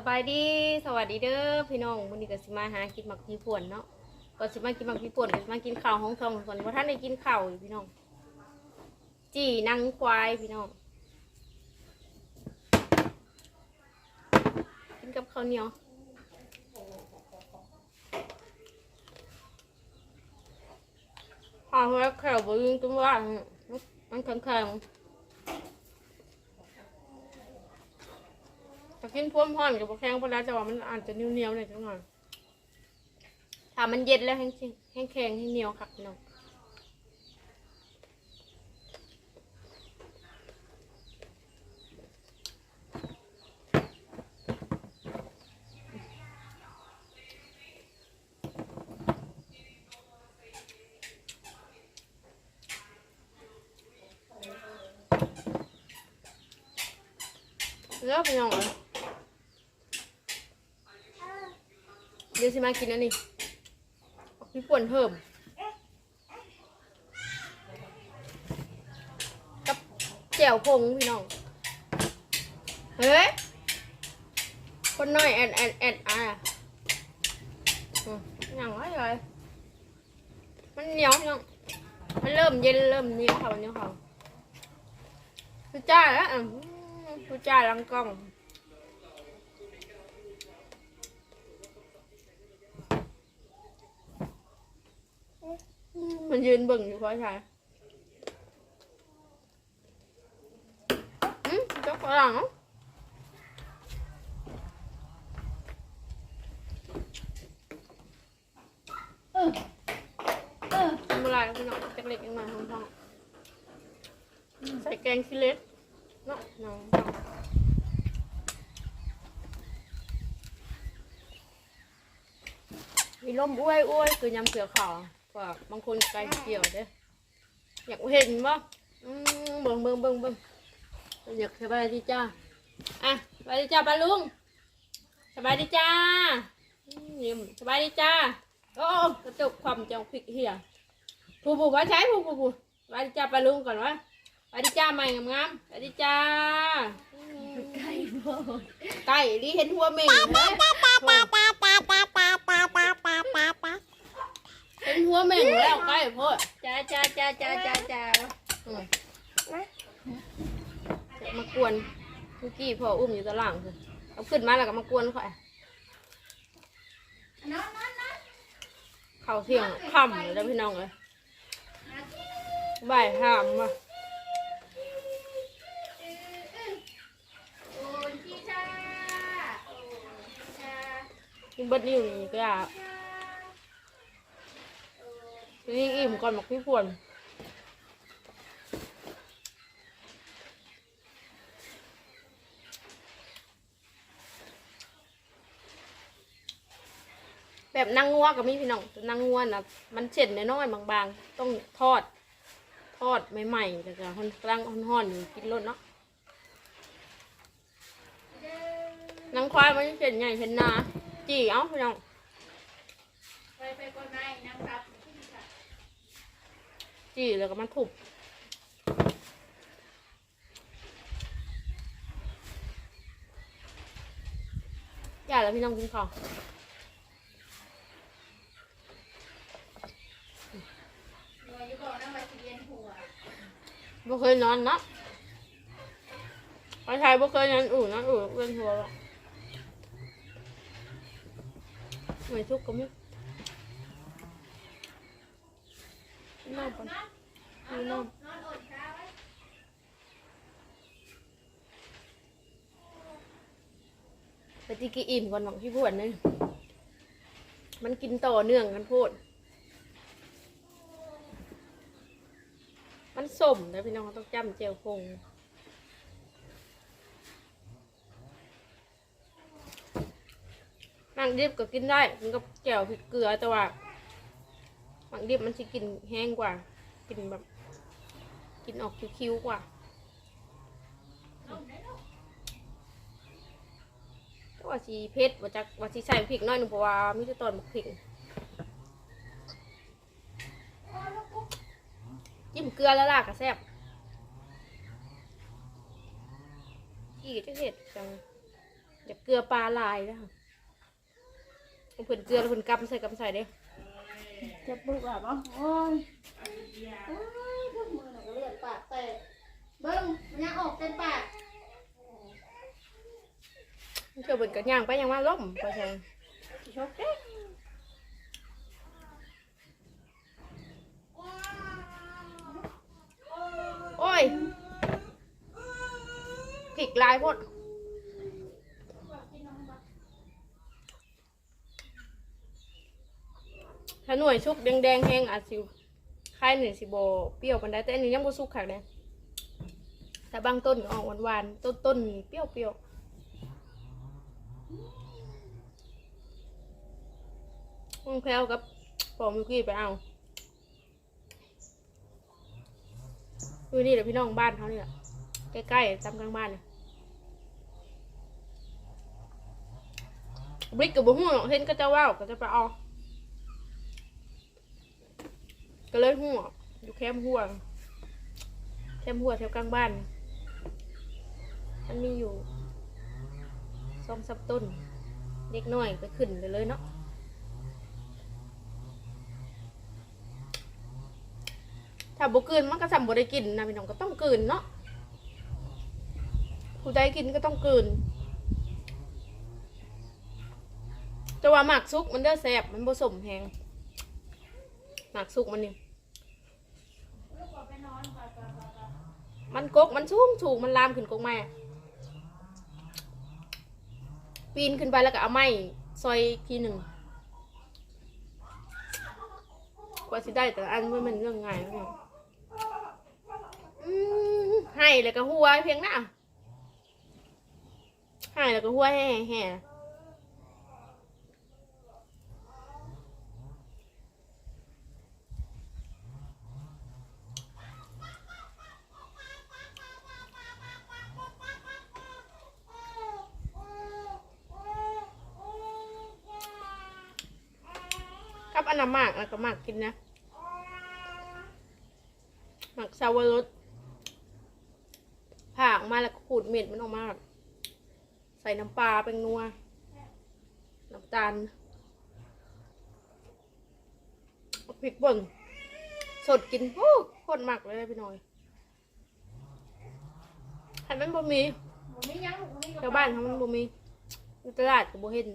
สบายดีสวัสดีเด้อพี่น้องวันนี้ก็สิมาหากินหมักพีป่วนเนาะก็สิมากินหมักพีป่วนก็สิมากินข้าวห้องทองส่วนว่าท่านได้กินข้าวอยู่พี่น้องจีนังควายพี่น้องกินกับข้าวเหนียวข้าวแล้วแขวบริ้งตุ้มว่ามันแข็งๆ ถ้า กินพ่วมห่อนกับแข็งไปแล้วแต่ว่ามันอาจจะเหนียวๆหน่อยจังหน่อยถ้ามันเย็นแล้วแห้งๆแห้งแข็งแห้งเหนียวครับน้องแล้วพี่น้องเอ้ยเดี๋ยวสิมากินอันนี้พี่ป่วนเพิ่มกับแจ่วพงพี่น้อง เฮ้ย คนน้อยแอดแอดแอดอะอืมอย่างไรเลยมันเหนียวพี่น้องมันเริ่มเย็นเริ่มเหนียวค่ะมันเหนียวค่ะคือจ้าแล้วอะคือจ้าลังกล้อง มันยืนเบิ่งอยู่เพราะใช่อืมเจ้าฝรั่งเหรอทำอะไรพี่น้องจากเล็กยังมาท้องท้องใส่แกงขี้เล็กเนาะน้องมีลมอ้วยอ้วยคือยำเสือขาว ว่าบางคนไกลเกี่ยวเด้ออยากเห็นบ่อืมเบิ่งเบิ่งเบิ่งเบิ่งอยากสบายดีจ้าอะสบายดีจ้าป้าลุงสบายดีจ้าอืมยิ้มสบายดีจ้าโอ้กระจกความจังพริกเหี่ยผู้ผู้ว่าใช้ผู้ผู้ผู้สบายดีจ้าป้าลุงก่อนวะสบายดีจ้าใหม่งามๆสบายดีจ้าอืมไก่บอดไก่ดีเห็นหัวเหม่งเลย เป็นหัวเหม่งแล้วใกล้โพดจ้าจ้าจ้าจ้าจ้าจ้าอืมจะมากวนเมื่อกี้พ่ออุ้มอยู่ตารางคือเอาขึ้นมาแล้วก็มากวนข่อยนอนนอนนอนเข้าเที่ยงค่ำเลยแล้วพี่น้องเลยบ่ายห้ามว่ะโอ้ยพี่ชาโอ้ยชากินเบิดนิ้วนี่ก็อยาก นี่อิ่มก่อนบอกพี่พวนแบบนั่งงัวกับมีพี่น้องนั่งงัวนะมันเฉ็ดน้อยๆบางๆ ต้องทอด ทอดใหม่ๆแต่ก็กำลังห่อนๆอยู่กินรสเนาะนางควายมันเฉ็ดใหญ่เฉ็ดนาจีเอ้าพี่น้องไปไปก่อนไหนนะครับ จีแล้วก็มันถูกอย่าแล้วพี่น้องกินข้าวหน่วยอยู่บอกนะว่าสิเวียนหัวบ่เคยนอนนะไปไทยบ่เคยนอนอู่นอนอู่เวียนหัวหรอกไม่ทุกข์ก็ไม่ นอนก่อนดูนอนไปตีกีอิ่มก่อนหวังพี่พวนเลยมันกินต่อเนื่องกันพูด มันสมนะพี่น้องต้องจำเจียวพงบางดิบก็กินได้กินกับแจ่วพริกเกลือแต่ว่า บางดิบมันจะกลิ่นแห้งกว่ากลิ่นแบบกลิ่นออกคิ้วๆกว่าก็ว่าสีเพชรว่าจะว่าสีใส่พริกน้อยหนึ่งเพราะว่ามิจะตอนบักพริกจิ้มเกลือแล้วล่ะกระแซบอีกจะเห็ดจังอยากเกลือปลาลายนะคะเอาเพิ่นเกลือแล้วเพิ่นกำใส่กำใส่เด้ จะปลุกแบบว่าโอ้ยโอ้ยพวกมือหนูเลือดปากแตกเบิ้งมันยังออกเต็มปากเชื่อเพิ่นก็ย่างไปย่างมาล้มไปใช่สิชกเด้โอ้ยผิกลายพด ถ้าหน่วยชุกแดงๆแห้งอาจสิคล้ายหนึ่งสิโบเปรี้ยวปันได้แต่อันนี้ยังบ่สุกคักเลยแต่บางต้นก็ออกหวานๆต้นต้นนี่เปรี้ยวเปรี้ยวมึงแพลวกับปอมมิกี้ไปเอาอยู่นี่แหละพี่น้องบ้านเขาเนี่แหละใกล้ๆจำกลางบ้านเนี่ยบริกกับบุ้งเห็นก็จะว่าวก็จะไปเอา ก็เลยหัวอยู่แคมหัวแคมหัวแถวกลางบ้าน มันมีอยู่สองสับต้นเล็กน้อยก็ขึ้นไปเลยเนาะถ้าบ่กินมันก็จำบ่ได้กินนะพี่น้องก็ต้องกินเนาะผู้ใดกินก็ต้องกินแต่ว่าหมักซุกมันเด้อแซ่บมันผสมแหงหมักซุกมันนี่ มันกกมันสูงสูงมันลามขึ้นกกไม้ปีนขึ้นไปแล้วก็เอาไม้ซอยทีหนึ่งกว่าสิได้แต่อันมันเป็นเรื่องง่ายให้แล้วก็หัวเพียงหน้าให้แล้วก็หัวแห่แห่ นน้ำหมากแล้วก็หมากกินนะหมากซาวรสผ่าออกมาแล้วก็ขูดเม็ดมันออกมาแบบใส่น้ำปลาเป็นนัว น้ำตาลเอาพริกป่นสดกินโอ้โคตรหมักเลยพี่น้อยให้มันบ่มีผมไม่ยั้งผมไม่ชาวบ้านเขามันบ่มีอยู่ตลาดกับบ่เห็น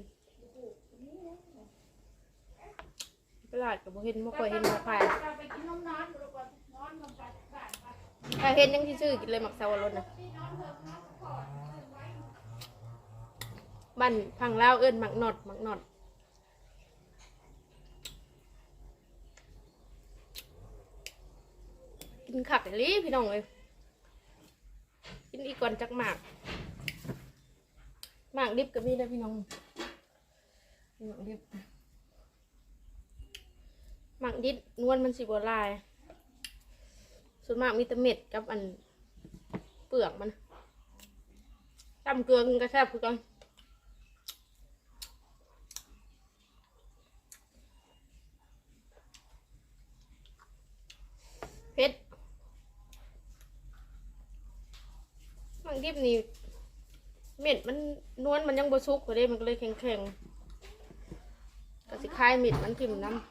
ตลาดกับบ่เห็นบ่ค่อยเห็นบ่ขายเราไปกินนมนอนดูก่อนนอนนอนไปบ้านไปถ้าเห็นยังที่ซื้อกินเลยหมักสาวรสนะบ้านพังลาวเอิ้นหมักหนอดหมักหนอดกินขักเลยพี่น้องเลยกินอีกก่อนจักหมากหมากดิบก็มีนะพี่น้องหมากดิบ หมากดิบนวลมันสิบลาย ส่วนมากมีแต่เม็ดกับอันเปลือกมันตำเกลือกินกระแทบคือกันเผ็ดบางดิบนี่เม็ดมันนวลมันยังบสุกอยู่เลยมันก็เลยแข็งๆก็สิคายเม็ดมันกิมน้ำ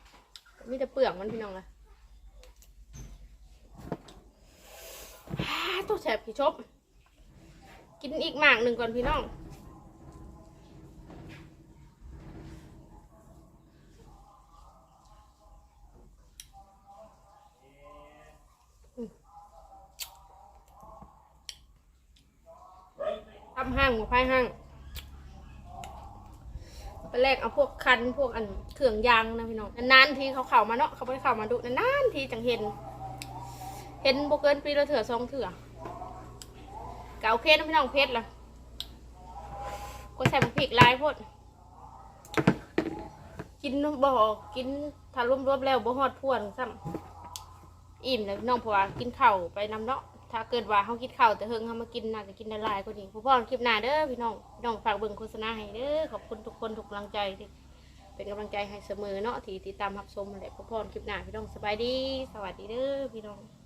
มีแต่เปลือกมันพี่น้องเลยอ่าตัวแสบพี่ชบ กินอีกหมากหนึ่งก่อนพี่น้องทำห้างหมูพายห้าง ไปแรกเอาพวกคันพวกอันเครื่องยางนะพี่น้องนานๆทีเขาเข่ามาเนาะเขาไม่ได้เข่ามาดูนานๆทีจังเห็น เห็นโบเกินปีละเถื่อสองเถื่อเก่าเคนะพี่น้องเพชรละก็ใส่พริกลายพดกินบ่กินถ้ารวมๆแล้วบ่ฮอดพวนซ้ำอิ่มเลยพี่น้องเพราะว่ากินเข้าไปนำเนาะ ถ้าเกิดว่าเขากินข้าวแต่เฮิงเขามากินน่าจะกินได้หลายกว่านี้พ่อพ่อคลิปหน้าเด้อพี่น้องพี่น้องฝากเบิ่งโฆษณาให้เด้อขอบคุณทุกคนทุกกำลังใจที่เป็นกำลังใจให้เสมอเนาะที่ติดตามรับชมและพ่อพ่อคลิปหน้าพี่น้องสบายดี สวัสดีเด้อพี่น้อง